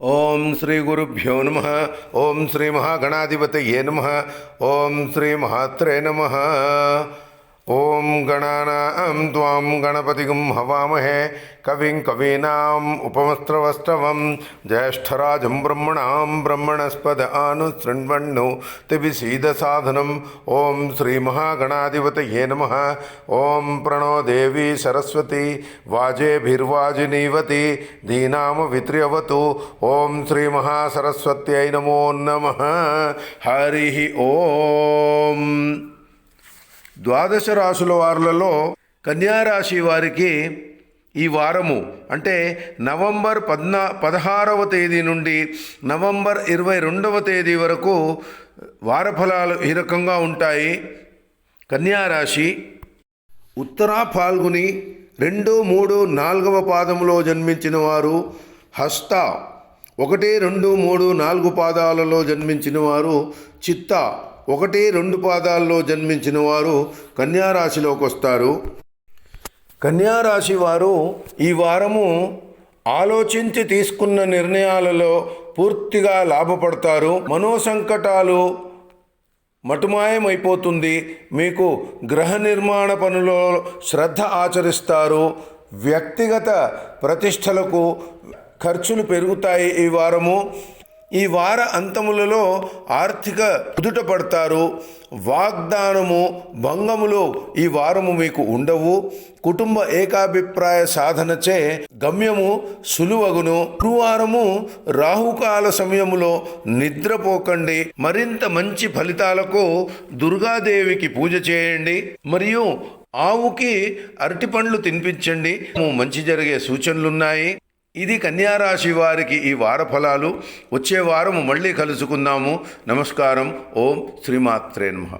ఓం శ్రీ గురుభ్యో నమ ఓం శ్రీ మహాగణాధిపతయే నమ ఓం శ్రీ మహాత్రే నమ ఓం त्वां गणपतिगुं हवामहे कविं कवीनाम् उपमस्त्रवस्तवं ज्येष्ठराजं ब्रह्मणां ब्रह्मणस्पद आनुशृण्वन्नु तिभिसीदसाधनम् ॐ श्रीमहागणाधिपतये नमः ॐ प्रणो देवी सरस्वती वाजेभिर्वाजिनीवति धीनामवित्र्यवतु ॐ श्रीमहासरस्वत्यै नमो नमः హరి ఓం ద్వాదశ రాశుల వారులలో కన్యారాశి వారికి ఈ వారము అంటే నవంబర్ పద్నా పదహారవ తేదీ నుండి నవంబర్ ఇరవై రెండవ తేదీ వరకు వారఫలాలు ఈ రకంగా ఉంటాయి. కన్యారాశి ఉత్తరా పాల్గొని రెండు మూడు నాలుగవ పాదములో జన్మించిన వారు హస్త ఒకటి రెండు మూడు నాలుగు పాదాలలో జన్మించిన వారు చిత్త ఒకటి రెండు పాదాల్లో జన్మించిన వారు కన్యారాశిలోకి వస్తారు. కన్యారాశి వారు ఈ వారము ఆలోచించి తీసుకున్న నిర్ణయాలలో పూర్తిగా లాభపడతారు. మనోసంకటాలు మటుమాయమైపోతుంది. మీకు గృహ నిర్మాణ పనులో శ్రద్ధ ఆచరిస్తారు. వ్యక్తిగత ప్రతిష్టలకు ఖర్చులు పెరుగుతాయి ఈ వారము. ఈ వార అంతములలో ఆర్థిక కుదుటపడతారు వాగ్దానము భంగములు ఈ వారము మీకు ఉండవు. కుటుంబ ఏకాభిప్రాయ సాధనచే గమ్యము సులువగును. గురువారము రాహుకాల సమయములో నిద్రపోకండి. మరింత మంచి ఫలితాలకు దుర్గాదేవికి పూజ చేయండి. మరియు ఆవుకి అరటిపండ్లు తినిపించండి. మంచి జరిగే సూచనలున్నాయి. ఇది కన్యారాశి వారికి ఈ వార ఫలాలు వచ్చే వారం మళ్ళీ కలుసుకుందాము. నమస్కారం. ఓం శ్రీమాత్రే నమః.